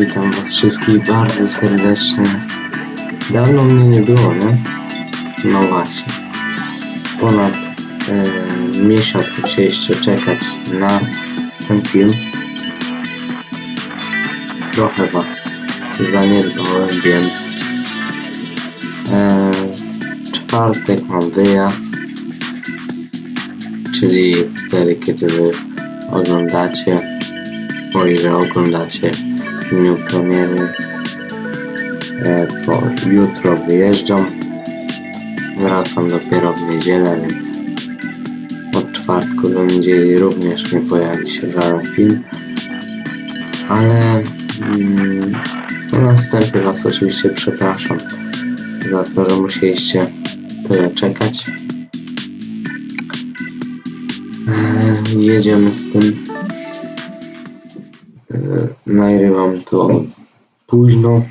Witam was wszystkich bardzo serdecznie. Dawno mnie nie było, nie? No właśnie. Ponad e, miesiąc musieliście czekać na ten film. Trochę was zaniedbałem, wiem. E, czwartek mam wyjazd. Czyli wtedy, kiedy wy oglądacie, o ile oglądacie w dniu premiery, e, to jutro wyjeżdżam. Wracam dopiero w niedzielę, więc od czwartku do niedzieli również nie pojawi się żaden film. Ale mm, to na wstępie Was oczywiście przepraszam za to, że musieliście tyle czekać. E, jedziemy z tym. Nagrywam to późno,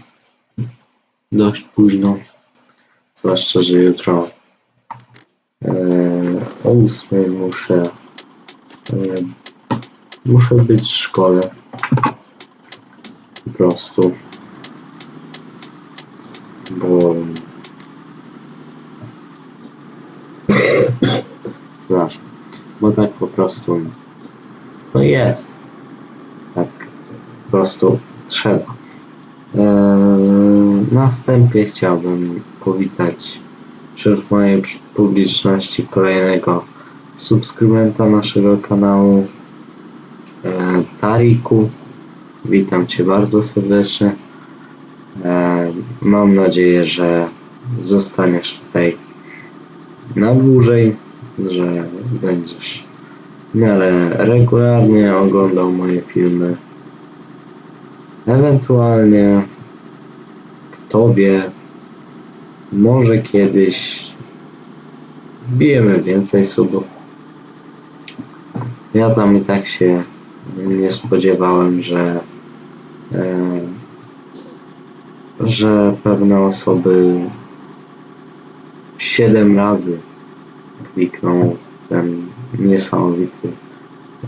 dość późno, zwłaszcza, że jutro e, o 8 muszę e, muszę być w szkole. Po prostu. Bo przepraszam. Bo tak po prostu no jest prostu trzeba. Eee, na wstępie chciałbym powitać wśród mojej publiczności kolejnego subskrybenta naszego kanału eee, Tariku. Witam Cię bardzo serdecznie. Eee, mam nadzieję, że zostaniesz tutaj na dłużej że będziesz w miarę regularnie oglądał moje filmy. Ewentualnie, kto wie, może kiedyś bijemy więcej subów. Ja tam i tak się nie spodziewałem, że e, że pewne osoby 7 razy kliknął ten niesamowity,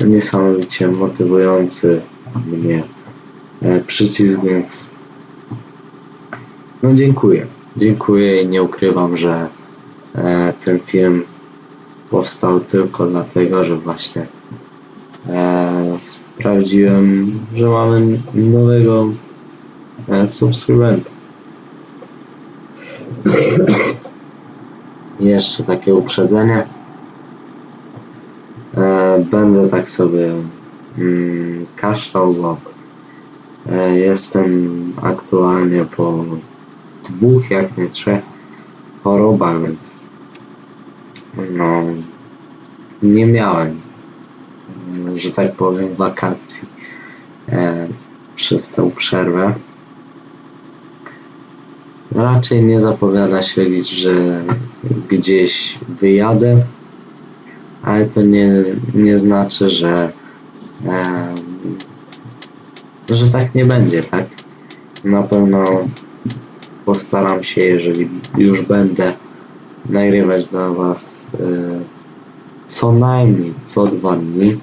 niesamowicie motywujący mnie przycisk, więc no dziękuję. Dziękuję i nie ukrywam, że e, ten film powstał tylko dlatego, że właśnie e, sprawdziłem, że mamy nowego e, subskrybenta. Jeszcze takie uprzedzenie. E, będę tak sobie mm, kaszlał, bo jestem aktualnie po dwóch, jak nie trzech chorobach, więc no nie miałem, że tak powiem, wakacji e, przez tę przerwę. Raczej nie zapowiada się nic, że gdzieś wyjadę, ale to nie, nie znaczy, że, em, że tak nie będzie, tak? Na pewno postaram się, jeżeli już będę nagrywać dla Was e, co najmniej co dwa dni,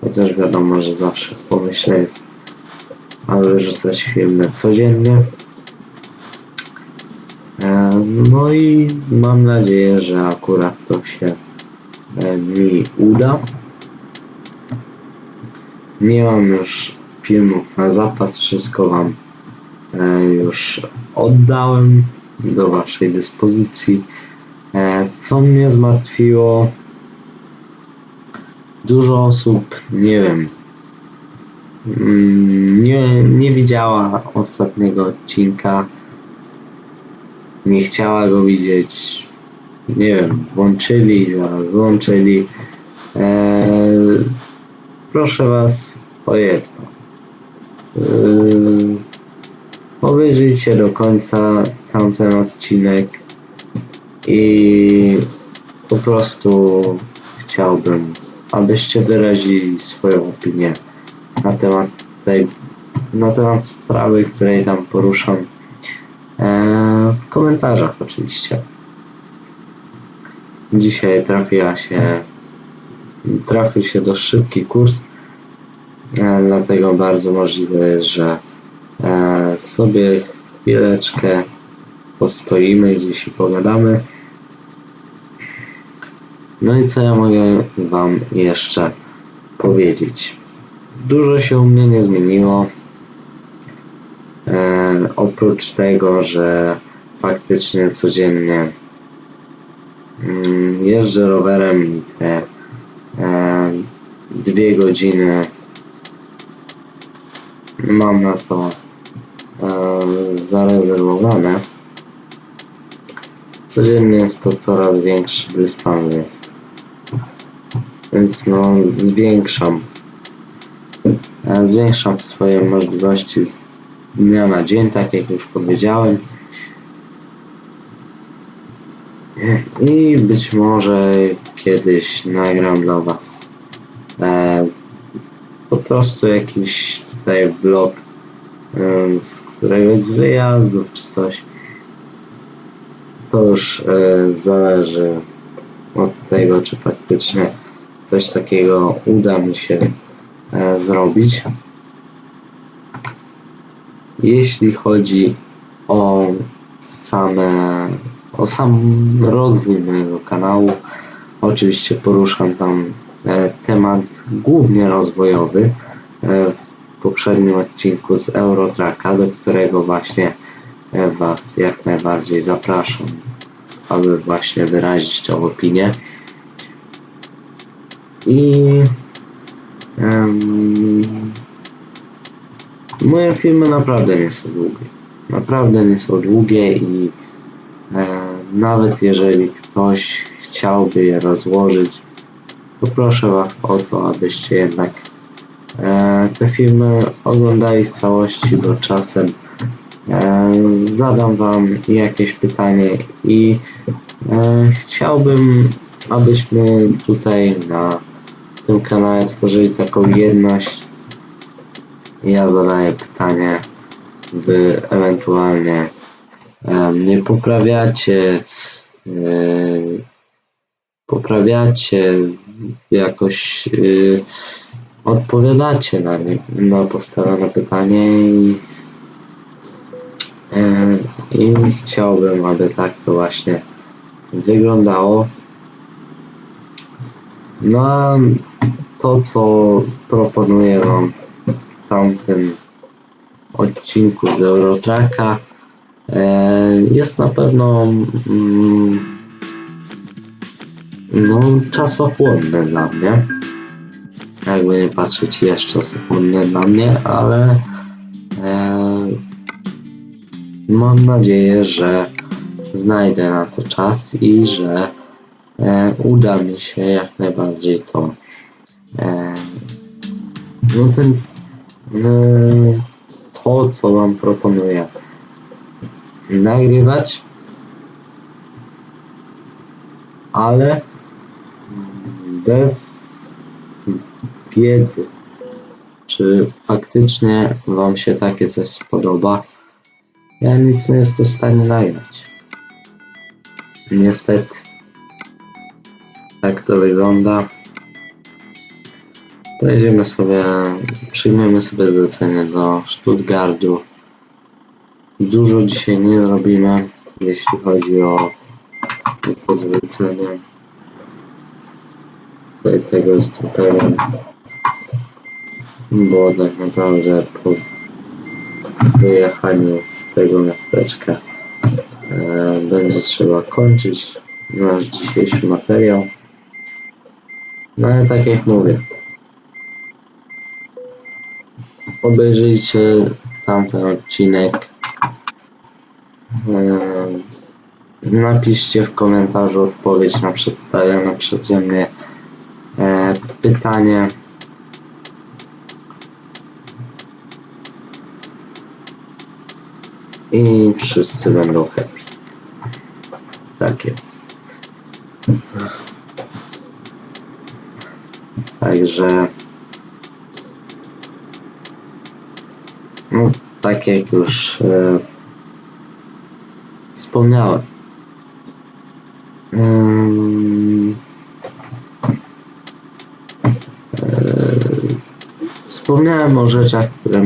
chociaż wiadomo, że zawsze w pomyśle jest, aby rzucać filmy codziennie. E, No i mam nadzieję, że akurat to się e, mi uda. Nie mam już filmów na zapas, wszystko Wam e, już oddałem do Waszej dyspozycji. E, Co mnie zmartwiło? Dużo osób, nie wiem, mm, nie, nie widziała ostatniego odcinka nie chciała go widzieć. Nie wiem, włączyli, wyłączyli. Eee, proszę Was o jedno. Eee, obejrzyjcie do końca tamten odcinek i po prostu chciałbym, abyście wyrazili swoją opinię na temat tej, na temat sprawy, której tam poruszam. Eee, w komentarzach oczywiście. Dzisiaj trafiła się trafił się dość szybki kurs, e, dlatego bardzo możliwe jest, że e, sobie chwileczkę postoimy gdzieś i pogadamy. No i co ja mogę Wam jeszcze powiedzieć? Dużo się u mnie nie zmieniło. E, oprócz tego, że faktycznie codziennie mm, jeżdżę rowerem te e, dwie godziny mam na to e, zarezerwowane. Codziennie jest to coraz większy dystans, więc, więc no zwiększam e, zwiększam swoje możliwości z dnia na dzień, tak jak już powiedziałem. I być może kiedyś nagram dla Was e, po prostu jakiś tutaj vlog z któregoś z wyjazdów czy coś. To już e, zależy od tego, czy faktycznie coś takiego uda mi się e, zrobić. Jeśli chodzi o same, o sam rozwój mojego kanału, oczywiście poruszam tam e, temat głównie rozwojowy w poprzednim odcinku z Eurotracka, do którego właśnie e, Was jak najbardziej zapraszam, aby właśnie wyrazić tą opinię. I em, moje filmy naprawdę nie są długie. Naprawdę nie są długie i e, nawet jeżeli ktoś chciałby je rozłożyć, to proszę Was o to, abyście jednak te filmy oglądali w całości, bo czasem e, zadam Wam jakieś pytanie i e, chciałbym, abyśmy tutaj na tym kanale tworzyli taką jedność. Ja zadaję pytanie, Wy ewentualnie e, mnie poprawiacie, e, poprawiacie, jakoś e, odpowiadacie na, nie, na postawione pytanie i, e, i chciałbym, aby tak to właśnie wyglądało. No to, co proponuję Wam w tamtym odcinku z Eurotracka e, jest na pewno mm, no, czasochłonne dla mnie. Jakby nie patrzeć, jest czasochłonne dla mnie, ale e, mam nadzieję, że znajdę na to czas i że e, uda mi się jak najbardziej to e, no ten e, to, co Wam proponuję. Nagrywać, ale bez wiedzy, czy faktycznie Wam się takie coś spodoba. Ja nic nie jestem w stanie nagrać. Niestety. Tak to wygląda. Pojedziemy sobie, przyjmiemy sobie zlecenie do Stuttgartu. Dużo dzisiaj nie zrobimy, jeśli chodzi o to zlecenie. Tutaj tego jestem pewien, bo tak naprawdę po wyjechaniu z tego miasteczka e, będzie trzeba kończyć nasz dzisiejszy materiał. No ale tak jak mówię, obejrzyjcie tamten odcinek. Eee, Napiszcie w komentarzu odpowiedź na przedstawione przeze mnie e, pytanie. I wszyscy będą happy. Tak jest. Także No, tak jak już e, wspomniałem. E, wspomniałem o rzeczach, które